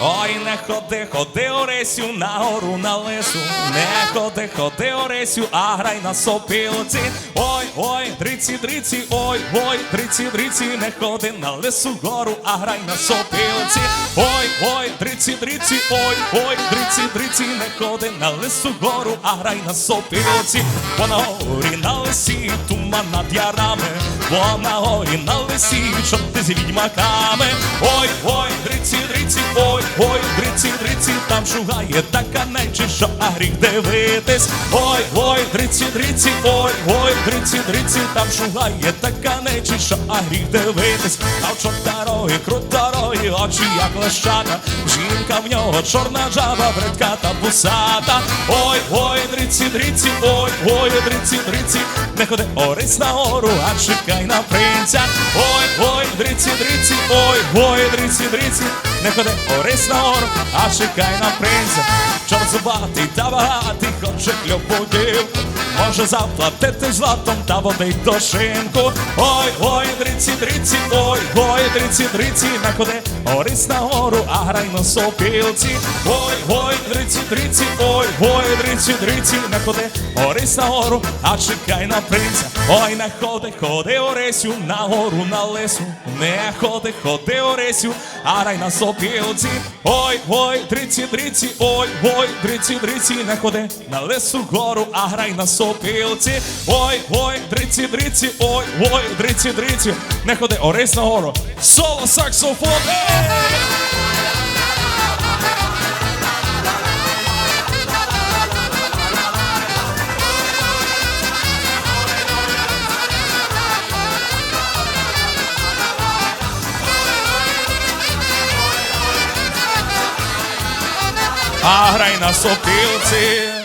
Ой, не ходи, ходи, Оресю, на гору на лису. Не ходи, ходи, Оресю, а грай на сопілці. Ой, ой, дриці, дриці, ой, ой, дриці, дриці, не ходи на лису гору, а грай на сопілці. Ой, ой, дриці, дриці, ой, ой, дриці, дриці, не ходи на лису гору, а грай на сопілці. Бо на горі на лисі туман над ярами, бо на горі на лисі щоб ти з відьмаками. Ой, ой, дриці, дриці, ой, ой, дриці, дриці, там шугає така нечі, що а дивитись. Ой, ой, дриці, дриці, ой, ой, дриці, дриці, там шугає така нечі, що а дивитись. А в чорта роги, крута роги, очі як лещата. Жінка в нього чорна жаба, бредка та бусата. Ой, ой, дриці, дриці, ой, ой, дриці, дриці, не ходи орись на гору, а чекай на принця. Ой, ой, дриці, дриці, ой, ой, дриці, дриці, не ходи орись на гору, а чекай на принця. Чорт зубатий та багатий, хоче кльопотів. Може заплатити златом та водить до шинку. Ой, ой, дриці, дриці, ой, ой, дриці, дриці, не ходи орись на гору, а грай на сопілці. Ой, ой, дриці, дриці, ой, ой, дриці, дриці, не ходи орись на гору, а чекай на принця. Ой, не ходи, ходи Оресю, на гору на лису. Не ходи, ходи Оресю, а грай на сопілці. Ой, ой, дриці, дриці, ой, ой, дриці, дриці, не ходи на лису гору, а грай на сопілці. Ой, ой, дриці, дриці, ой, ой, дриці, дриці, не ходи Орись на гору. Соло саксофон. А грай на сопілці.